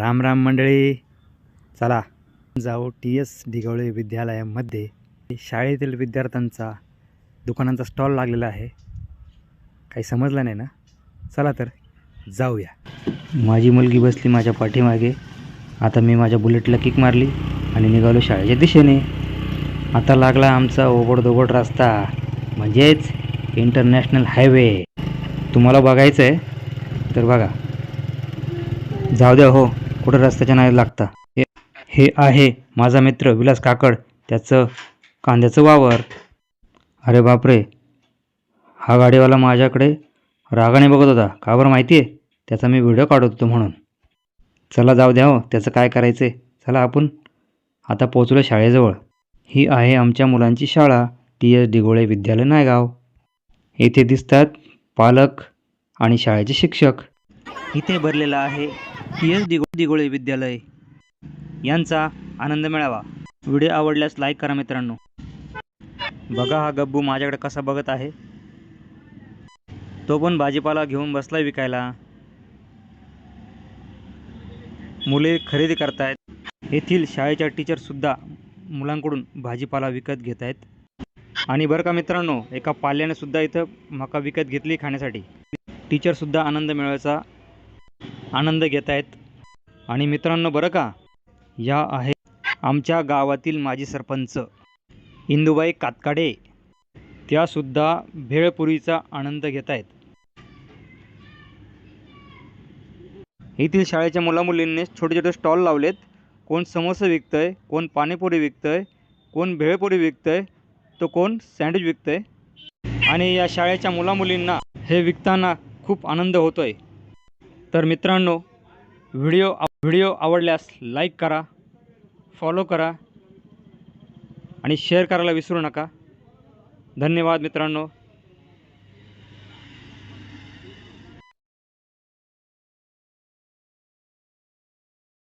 राम राम मंडळी. चला जाऊ टी एस ढिगवळे विद्यालयामध्ये. शाळेतील विद्यार्थ्यांचा दुकानांचा स्टॉल लागलेला आहे. काही समजलं नाही ना? चला तर जाऊया. माझी मुलगी बसली माझ्या पाठीमागे. आता मी माझ्या बुलेटला किक मारली आणि निघालो शाळेच्या दिशेने. आता लागला आमचा ओबडधोबड रस्ता म्हणजेच इंटरनॅशनल हायवे तुम्हाला बघायचं आहे तर बघा. जाऊ द्या हो. कुठं रस्त्याच्या नाही लागता. हे हे आहे माझा मित्र विलास काकड. त्याचं कांद्याचं वावर. अरे बापरे. हा गाडीवाला माझ्याकडे रागाने बघत होता. का बरं माहिती आहे त्याचा मी व्हिडिओ काढत होतो म्हणून. चला जाऊ द्या हो. त्याचं काय करायचं आहे चला आपण आता पोचलो शाळेजवळ. ही आहे आमच्या मुलांची शाळा. टी. एस. डिगोळे विद्यालय नायगाव. येथे दिसतात पालक आणि शाळेचे शिक्षक. इथे भरलेला आहे पी एस दिगो दिगोळे विद्यालय. यांचा आनंद मिळावा. व्हिडिओ आवडल्यास लाईक करा मित्रांनो. बघा हा गब्बू माझ्याकडे कसा बघत आहे. तो पण भाजीपाला घेऊन बसला विकायला. मुले खरेदी करतायत. येथील शाळेच्या टीचरसुद्धा मुलांकडून भाजीपाला विकत घेत आहेत आणि बरं का मित्रांनो एका पाल्याने सुद्धा इथं मका विकत घेतली खाण्यासाठी. टीचरसुद्धा आनंद मिळवायचा आनंद घेत आहेत. आणि मित्रांनो बरं का? या आहे आमच्या गावातील माजी सरपंच इंदुबाई कातकाडे. त्यासुद्धा भेळपुरीचा आनंद घेत आहेत. येथील शाळेच्या मुलामुलींनी छोटे छोटे स्टॉल लावलेत. कोण समोसे विकतंय कोण पाणीपुरी विकतंय कोण भेळपुरी विकतंय तो कोण सँडविच विकतंय. आणि या शाळेच्या मुलामुलींना हे विकताना खूप आनंद होतो आहे तर मित्रांनो व्हिडिओ व्हिडिओ आवडल्यास लाईक करा फॉलो करा आणि शेअर करायला विसरू नका. धन्यवाद मित्रांनो.